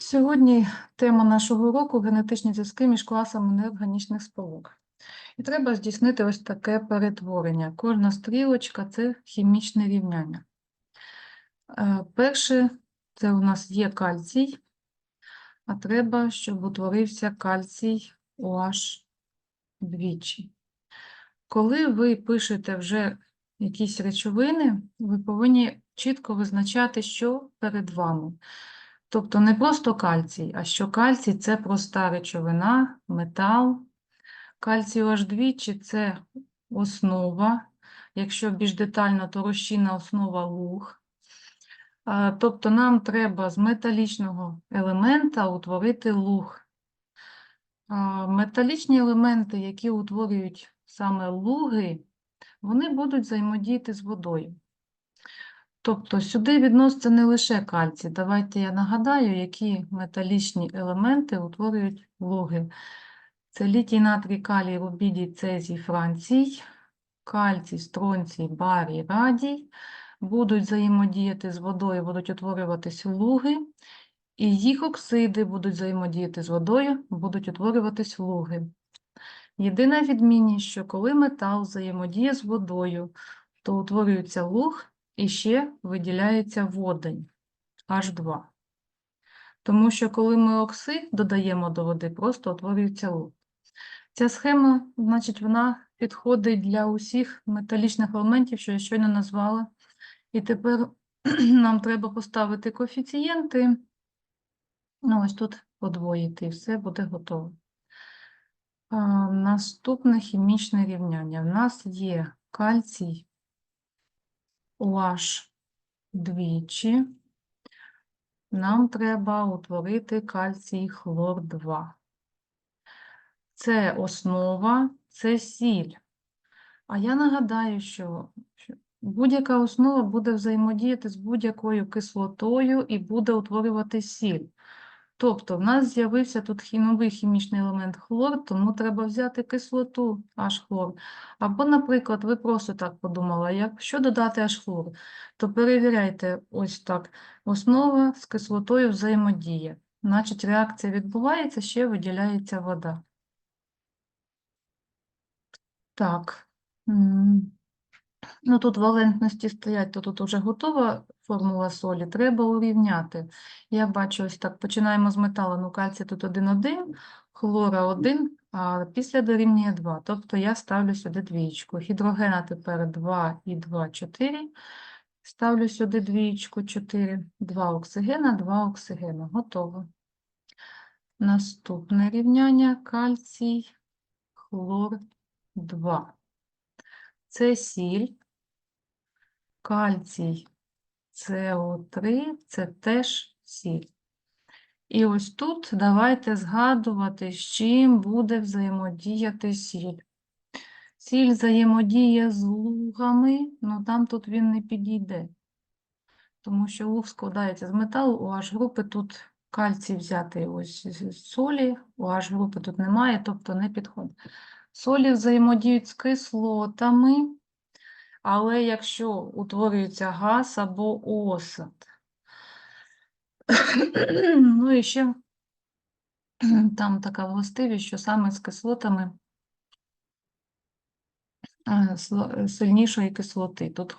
Сьогодні тема нашого уроку генетичні зв'язки між класами неорганічних сполук. І треба здійснити ось таке перетворення. Кожна стрілочка це хімічне рівняння. Е, Перше, це у нас є кальцій, а треба, щоб утворився кальцій OH двічі. Коли ви пишете вже якісь речовини, ви повинні чітко визначати, що перед вами. Тобто не просто кальцій, а що кальцій це проста речовина, метал. Кальцій аж двічі це основа. Якщо більш детально, то розчинна основа луг. Тобто нам треба з металічного елемента утворити луг. Металічні елементи, які утворюють саме луги, вони будуть взаємодіяти з водою. Тобто сюди відноситься не лише кальцій. Давайте я нагадаю, які металічні елементи утворюють луги. Це літій, натрій, калій, рубідій, цезій, францій, кальцій, стронцій, барій, радій. Будуть взаємодіяти з водою, будуть утворюватись луги, і їх оксиди будуть взаємодіяти з водою, будуть утворюватись луги. Єдина відмінність, що коли метал взаємодіє з водою, то утворюється луг, і ще виділяється водень H2. Тому що коли ми оксид додаємо до води, просто утворюється луг. Ця схема, значить, вона підходить для усіх металічних елементів, що я щойно назвала. І тепер нам треба поставити коефіцієнти. Ну, ось тут подвоїти, і все буде готово. Наступне хімічне рівняння. В нас є кальцій OH двічі, нам треба утворити кальцій хлор 2. Це основа, це сіль. А я нагадаю, що будь-яка основа буде взаємодіяти з будь-якою кислотою і буде утворювати сіль. Тобто в нас з'явився тут новий хімічний елемент хлор, тому треба взяти кислоту H-хлор. Або, наприклад, ви просто так подумали, якщо додати H-хлор, то перевіряйте ось так. Основа з кислотою взаємодіє. Значить, реакція відбувається, ще виділяється вода. Так. Ну, тут валентності стоять, то тут вже готова формула солі, треба урівняти. Я бачу ось так, починаємо з металу, ну кальцій тут 1,1, хлора 1, а після дорівнює 2. Тобто я ставлю сюди двічку. Гідрогена тепер 2 і 2, 4. Ставлю сюди двічку, 4, 2 оксигена, 2 оксигена. Готово. Наступне рівняння кальцій, хлор 2. Це сіль, кальцій, СО3 це теж сіль. І ось тут давайте згадувати, з чим буде взаємодіяти сіль. Сіль взаємодіє з лугами, але там тут він не підійде. Тому що луг складається з металу, у H-групи тут кальцій взятий ось з солі, у H-групи тут немає, тобто не підходить. Солі взаємодіють з кислотами, але якщо утворюється газ або осад. Ну і ще там така властивість, що саме з кислотами е, сильнішої кислоти. Тут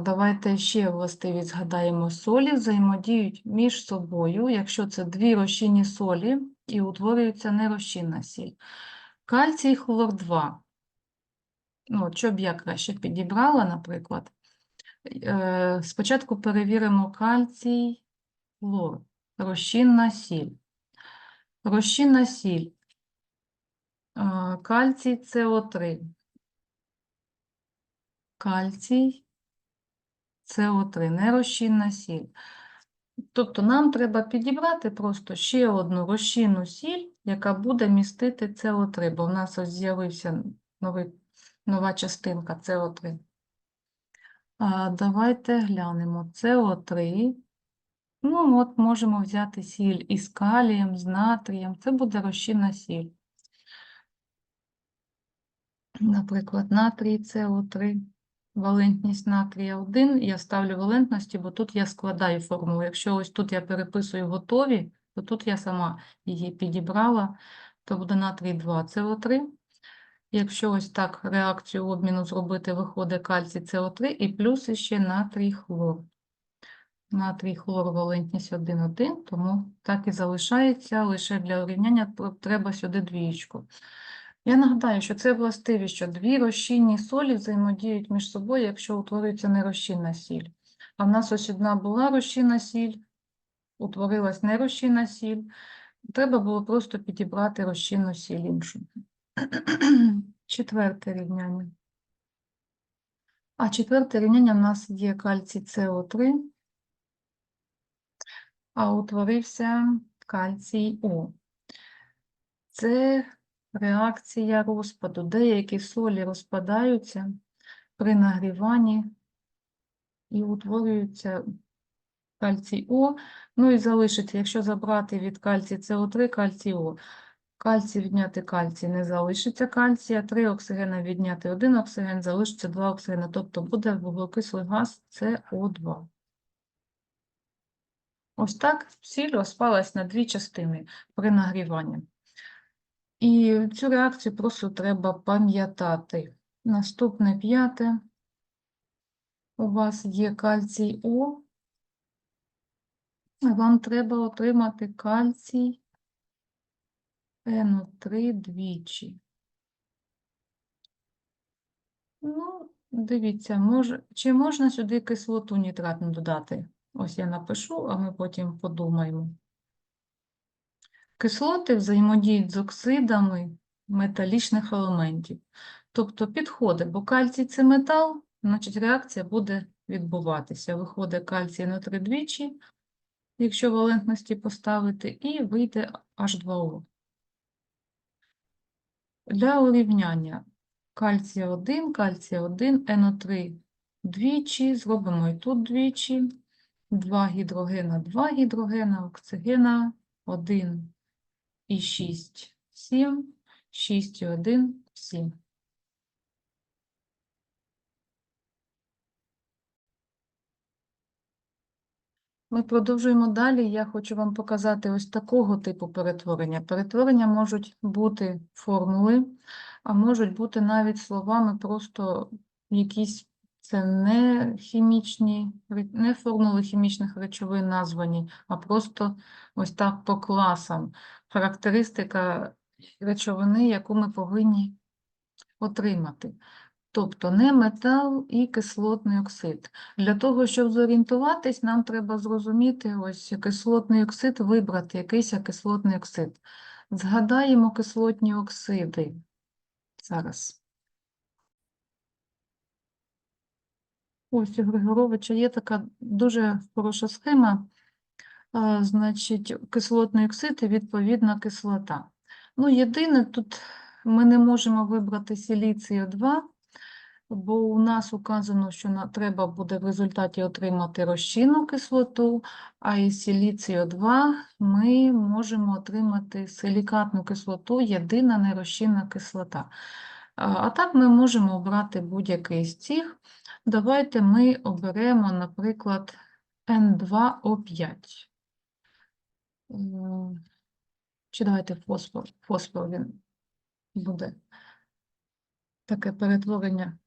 давайте ще властивість згадаємо. Солі взаємодіють між собою, якщо це дві розчинні солі, і утворюється нерозчинна сіль. Кальцій хлор 2. Ну, що б я краще підібрала, наприклад. Е, Спочатку перевіримо кальцій, хлор, розчинна сіль. Розчинна сіль. Е, Кальцій СО3. Кальцій СО3, нерозчинна сіль. Тобто нам треба підібрати просто ще одну розчинну сіль, яка буде містити СО3, бо в нас ось з'явився нова частинка СО3. А, давайте глянемо. СО3. Ну, от можемо взяти сіль із калієм, з натрієм. Це буде розчинна сіль. Наприклад, натрій СО3. валентність натрія 1, я ставлю валентності, бо тут я складаю формулу. Якщо ось тут я переписую готові, то тут я сама її підібрала, то буде натрій 2 СО3. Якщо ось так реакцію обміну зробити, виходить кальцій СО3 і плюс ще натрій хлор. Натрій хлор валентність 1,1, тому так і залишається. Лише для урівняння треба сюди двієчку. Я нагадаю, що це властивість, що дві розчинні солі взаємодіють між собою, якщо утворюється нерозчинна сіль. А в нас ось одна була розчинна сіль, утворилась нерозчинна сіль. Треба було просто підібрати розчинну сіль іншу. Четверте рівняння. А четверте рівняння в нас є кальцій СО3, а утворився кальцій О. Це реакція розпаду. Деякі солі розпадаються при нагріванні і утворюється кальцій О. Ну і залишиться, якщо забрати від кальцій СО3, кальцій О. Кальцій відняти кальцій не залишиться кальція, 3 оксигена відняти 1 оксиген, залишиться 2 оксигена, тобто буде вуглекислий газ СО2. Ось так сіль розпалась на дві частини при нагріванні. І цю реакцію просто треба пам'ятати. Наступне п'яте. У вас є кальцій О. Вам треба отримати кальцій НО3 двічі. Ну, дивіться, може, чи можна сюди кислоту нітратну додати? Ось я напишу, а ми потім подумаємо. Кислоти взаємодіють з оксидами металічних елементів. Тобто підходить, бо кальцій це метал, значить реакція буде відбуватися. Виходить кальцій на три двічі, якщо валентності поставити, і вийде H2O. Для урівняння кальцій 1, кальцій 1, НО3 двічі, зробимо і тут двічі, 2 гідрогена, 2 гідрогена, оксигена 1 і 6, 7, 6 і 1, 7. Ми продовжуємо далі. Я хочу вам показати ось такого типу перетворення. Перетворення можуть бути формули, а можуть бути навіть словами просто якісь це не хімічні, не формули хімічних речовин названі, а просто ось так по класам. Характеристика речовини, яку ми повинні отримати. Тобто не метал і кислотний оксид. Для того, щоб зорієнтуватись, нам треба зрозуміти ось кислотний оксид, вибрати якийсь кислотний оксид. Згадаємо кислотні оксиди. Зараз. Ось у Григоровича є така дуже хороша схема. А, Значить, кислотний оксид і відповідна кислота. Ну, єдине, тут ми не можемо вибрати силіцію 2, бо у нас указано, що треба буде в результаті отримати розчинну кислоту, а із силіцію 2 ми можемо отримати силікатну кислоту, єдина нерозчинна кислота. А, так ми можемо обрати будь-який з цих. Давайте ми оберемо, наприклад, N2O5. Чи давайте фосфор. Фосфор він буде таке перетворення.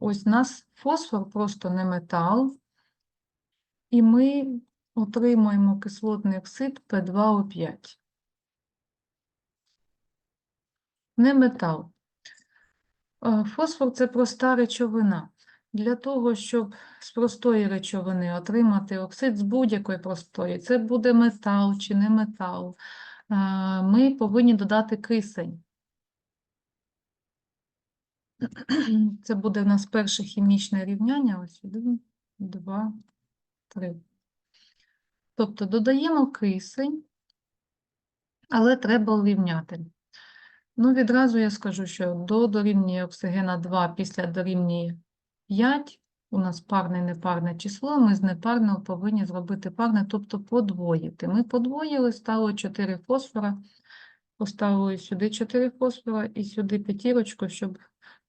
Ось у нас фосфор просто не метал, і ми отримуємо кислотний оксид P2O5. Не метал. Е, Фосфор це проста речовина. Для того, щоб з простої речовини отримати оксид з будь-якої простої, це буде метал чи не метал, е, ми повинні додати кисень. Це буде в нас перше хімічне рівняння. Ось один, два, три. Тобто додаємо кисень, але треба урівняти. Ну, відразу я скажу, що до дорівнює оксигена 2 після дорівнює 5. У нас парне і непарне число, ми з непарного повинні зробити парне, тобто подвоїти. Ми подвоїли, стало 4 фосфора, поставили сюди 4 фосфора і сюди п'ятірочку, щоб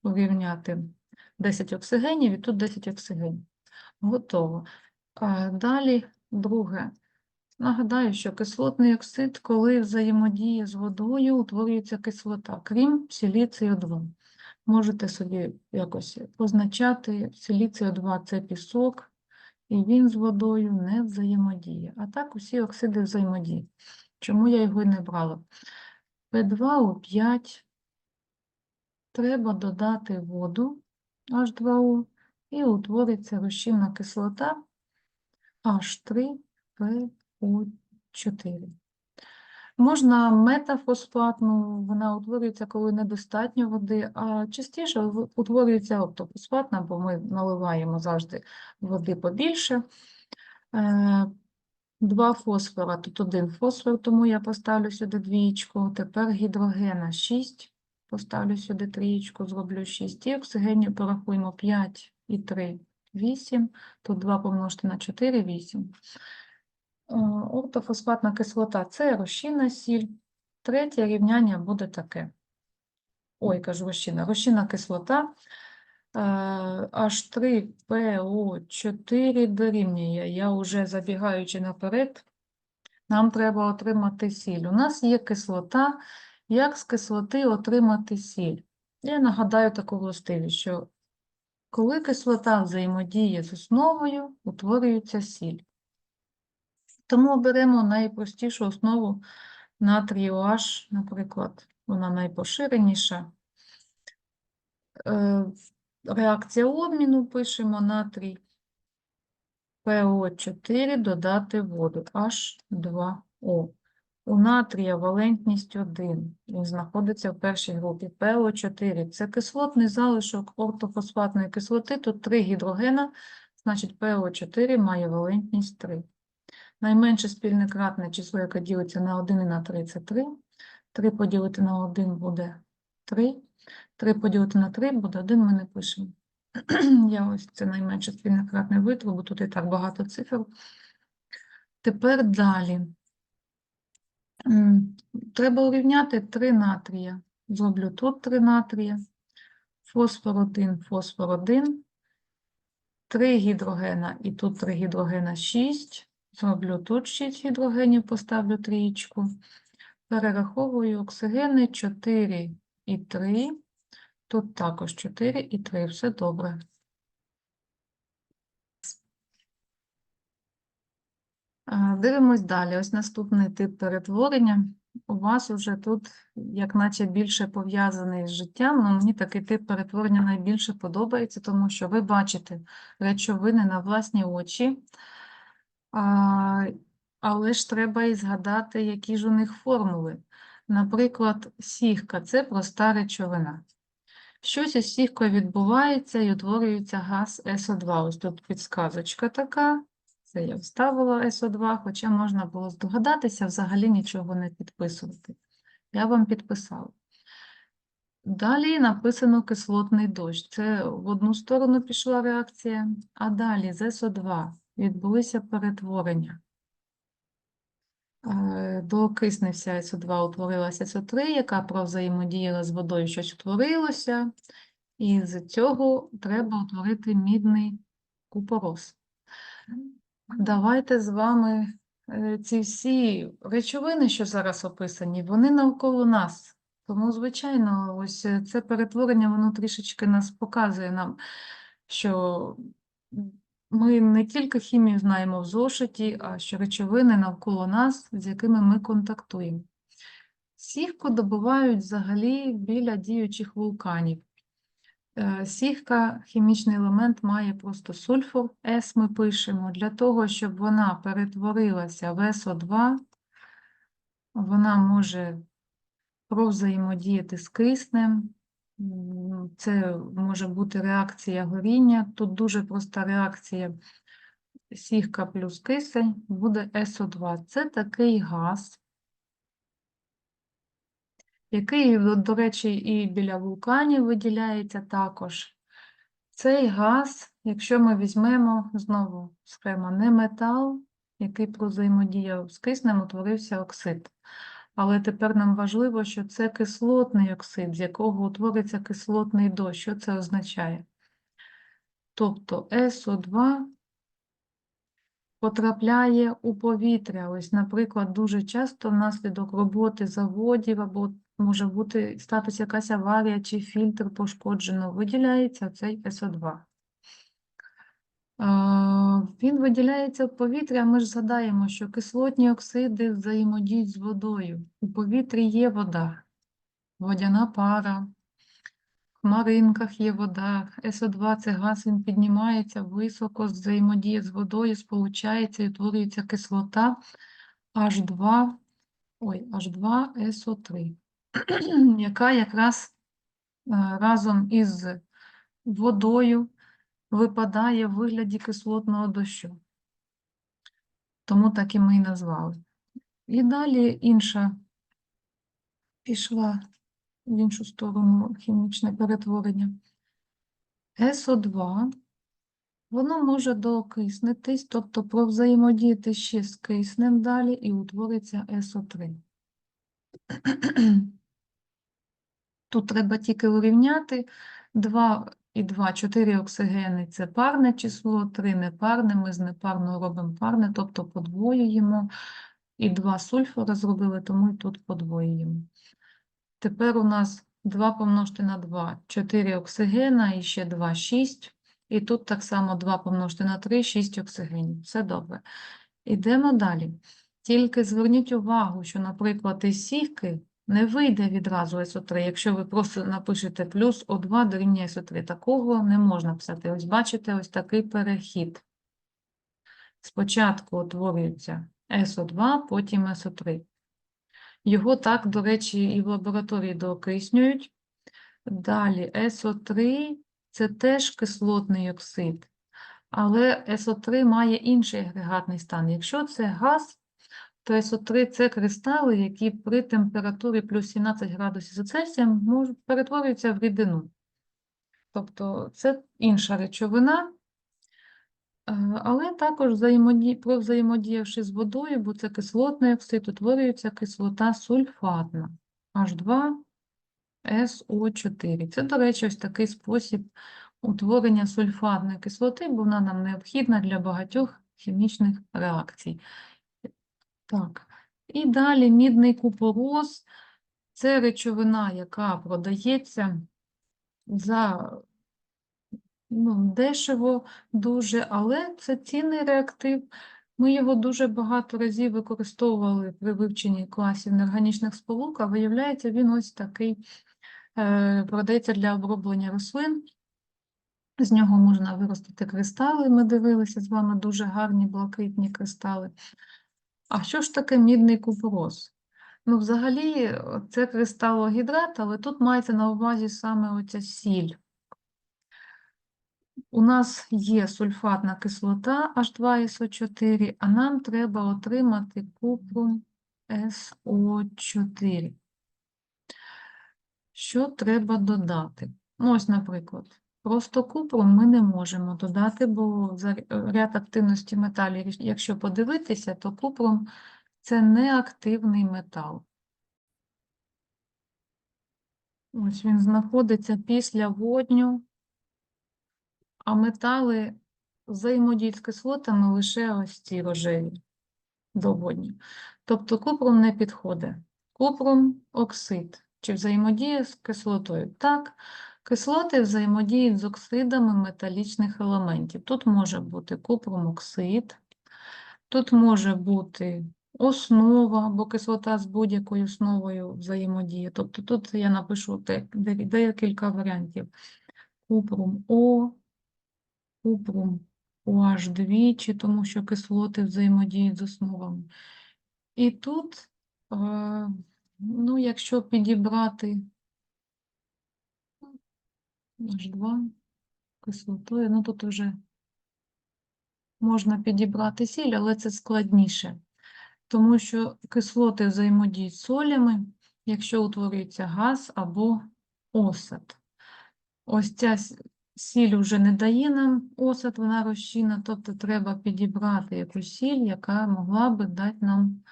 урівняти 10 оксигенів і тут 10 оксигенів. Готово. Далі друге. Нагадаю, що кислотний оксид, коли взаємодіє з водою, утворюється кислота, крім силіцію 2. Можете собі якось позначати, силіцію 2 це пісок, і він з водою не взаємодіє. А так усі оксиди взаємодіють. Чому я його не брала? P2O5 треба додати воду H2O і утвориться розчинна кислота H3PO4. Можна метафосфатну, вона утворюється, коли недостатньо води, а частіше утворюється оптофосфатна, бо ми наливаємо завжди води побільше. Е, Два фосфора, тут один фосфор, тому я поставлю сюди двієчку. Тепер гідрогена 6, поставлю сюди трієчку, зроблю 6. І оксигенів порахуємо 5 і 3, 8. Тут 2 помножити на 4, 8. Е, Ортофосфатна кислота – це розчинна сіль. Третє рівняння буде таке. Ой, кажу розчинна. Розчинна кислота е, H3PO4 дорівнює. Я вже забігаючи наперед, нам треба отримати сіль. У нас є кислота. Як з кислоти отримати сіль? Я нагадаю таку властивість, що коли кислота взаємодіє з основою, утворюється сіль. Тому беремо найпростішу основу натрію H, наприклад, вона найпоширеніша. Е, Реакція обміну пишемо натрій ПО4 додати воду H2O. У натрія валентність 1. Він знаходиться в першій групі. ПО4 – це кислотний залишок ортофосфатної кислоти. Тут 3 гідрогена, значить ПО4 має валентність 3. Найменше спільне кратне число, яке ділиться на 1 і на 3, це 3. 3 поділити на 1 буде 3. 3 поділити на 3 буде 1, ми не пишемо. Я ось це найменше спільне кратне витру, бо тут і так багато цифр. Тепер далі. Треба урівняти 3 натрія. Зроблю тут 3 натрія. Фосфор 1, фосфор 1. 3 гідрогена і тут 3 гідрогена 6. Зроблю тут 6 гідрогенів, поставлю трієчку. Перераховую оксигени 4 і 3. Тут також 4 і 3. Все добре. А, Дивимось далі. Ось наступний тип перетворення. У вас вже тут, як наче більше пов'язаний з життям, але мені такий тип перетворення найбільше подобається, тому що ви бачите речовини на власні очі, але ж треба і згадати, які ж у них формули. Наприклад, сіхка – це проста речовина. Щось із сіхкою відбувається і утворюється газ СО2. Ось тут підсказочка така. Це я вставила СО2, хоча можна було здогадатися, взагалі нічого не підписувати. Я вам підписала. Далі написано кислотний дощ. Це в одну сторону пішла реакція, а далі з СО2 відбулися перетворення. Е, Доокиснився СО2, утворилася СО3, яка провзаємодіяла з водою, щось утворилося, і з цього треба утворити мідний купорос. Давайте з вами е, ці всі речовини, що зараз описані, вони навколо нас. Тому, звичайно, ось е, це перетворення, воно трішечки нас показує нам, що ми не тільки хімію знаємо в зошиті, а що речовини навколо нас, з якими ми контактуємо. Сіхку добувають взагалі біля діючих вулканів. Е, Сіхка, хімічний елемент, має просто сульфур С ми пишемо. Для того, щоб вона перетворилася в СО2, вона може провзаємодіяти з киснем. Це може бути реакція горіння. Тут дуже проста реакція сіхка плюс кисень буде СО2. Це такий газ, який, до речі, і біля вулканів виділяється також. Цей газ, якщо ми візьмемо знову схема не метал, який взаємодіяв з киснем, утворився оксид. Але тепер нам важливо, що це кислотний оксид, з якого утвориться кислотний дощ. Що це означає? Тобто СО2 потрапляє у повітря. Ось, наприклад, дуже часто внаслідок роботи заводів або може бути статися якась аварія чи фільтр пошкоджено, виділяється цей СО2. Він виділяється в повітря. Ми ж згадаємо, що кислотні оксиди взаємодіють з водою. У повітрі є вода, водяна пара, в хмаринках є вода. СО2 це газ, він піднімається високо, взаємодіє з водою, сполучається і утворюється кислота H2, ой, H2SO3, яка якраз е, разом із водою випадає в вигляді кислотного дощу. Тому так і ми і назвали. І далі інша пішла в іншу сторону хімічне перетворення. СО2, воно може доокиснитись, тобто провзаємодіяти ще з киснем далі і утвориться СО3. Тут треба тільки урівняти 2 і 2, 4 оксигени – це парне число, 3 непарне, ми з непарного робимо парне, тобто подвоюємо. І 2 сульфура зробили, тому і тут подвоюємо. Тепер у нас 2 помножити на 2, 4 оксигена і ще 2, 6. І тут так само 2 помножити на 3, 6 оксигенів. Все добре. Ідемо далі. Тільки зверніть увагу, що, наприклад, із сіки не вийде відразу СО3, якщо ви просто напишете плюс О2 дорівнює СО3. Такого не можна писати. Ось бачите, ось такий перехід. Спочатку утворюється СО2, потім СО3. Його так, до речі, і в лабораторії доокиснюють. Далі СО3 – це теж кислотний оксид, але СО3 має інший агрегатний стан. Якщо це газ, то СО3 – це кристали, які при температурі плюс 17 градусів за Цельсієм можуть перетворюються в рідину. Тобто це інша речовина, Е, але також взаємоді... з водою, бо це кислотний оксид, утворюється кислота сульфатна H2SO4. Це, до речі, ось такий спосіб утворення сульфатної кислоти, бо вона нам необхідна для багатьох хімічних реакцій. Так, і далі мідний купороз – це речовина, яка продається за ну, дешево дуже, але це цінний реактив. Ми його дуже багато разів використовували при вивченні класів неорганічних сполук, а виявляється, він ось такий е, продається для оброблення рослин. З нього можна виростити кристали. Ми дивилися з вами дуже гарні блакитні кристали. А що ж таке мідний купороз? Ну, взагалі, це кристалогідрат, але тут мається на увазі саме оця сіль. У нас є сульфатна кислота H2SO4, а нам треба отримати купрум SO4. Що треба додати? Ну, ось, наприклад, просто купрум ми не можемо додати, бо за ряд активності металів, якщо подивитися, то купрум – це неактивний метал. Ось він знаходиться після водню, а метали взаємодіють з кислотами лише ось ці рожеві доводні. Тобто купрум не підходить. Купрум оксид. Чи взаємодіє з кислотою? Так, кислоти взаємодіють з оксидами металічних елементів. Тут може бути купрум оксид, тут може бути основа, бо кислота з будь-якою основою взаємодіє. Тобто тут я напишу де- де- декілька варіантів. Купрум О, купрум OH двічі, тому що кислоти взаємодіють з основами. І тут, е, ну, якщо підібрати H2 кислотою, ну тут вже можна підібрати сіль, але це складніше, тому що кислоти взаємодіють солями, якщо утворюється газ або осад. Ось ця сіль вже не дає нам осад, вона розчинна, тобто треба підібрати якусь сіль, яка могла би дати нам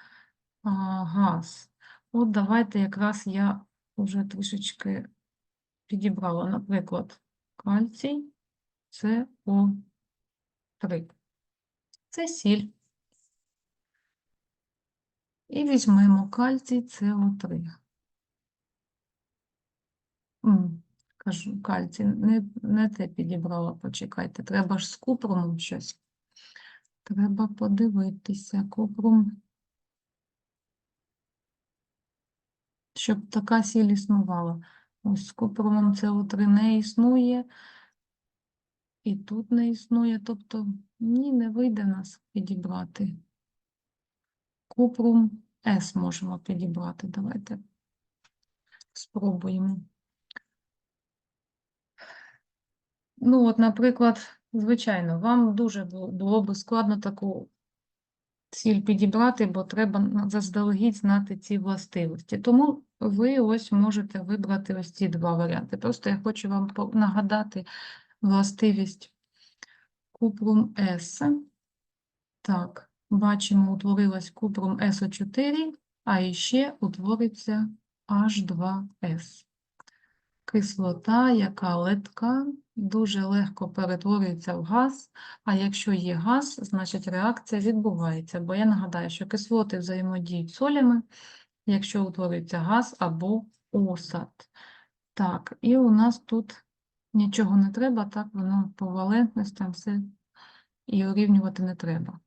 газ. От давайте якраз я вже трішечки підібрала, наприклад, кальцій. СО3. Це сіль. І візьмемо кальцій СО3. Кажу, кальцій, не, не те підібрала, почекайте. Треба ж з купрумом щось. Треба подивитися. Купрум. Щоб така сіль існувала. Ось з купрумом СО3 не існує. І тут не існує. Тобто, ні, не вийде нас підібрати. Купрум С можемо підібрати. Давайте спробуємо. Ну, от, наприклад, звичайно, вам дуже було би складно таку ціль підібрати, бо треба заздалегідь знати ці властивості. Тому ви ось можете вибрати ось ці два варіанти. Просто я хочу вам нагадати властивість купрум С. Так, бачимо, утворилась купрум СО4, а іще утвориться H2S. Кислота, яка легка, дуже легко перетворюється в газ, а якщо є газ, значить реакція відбувається. Бо я нагадаю, що кислоти взаємодіють солями, якщо утворюється газ або осад. Так, і у нас тут нічого не треба, так воно по валентностям все і урівнювати не треба.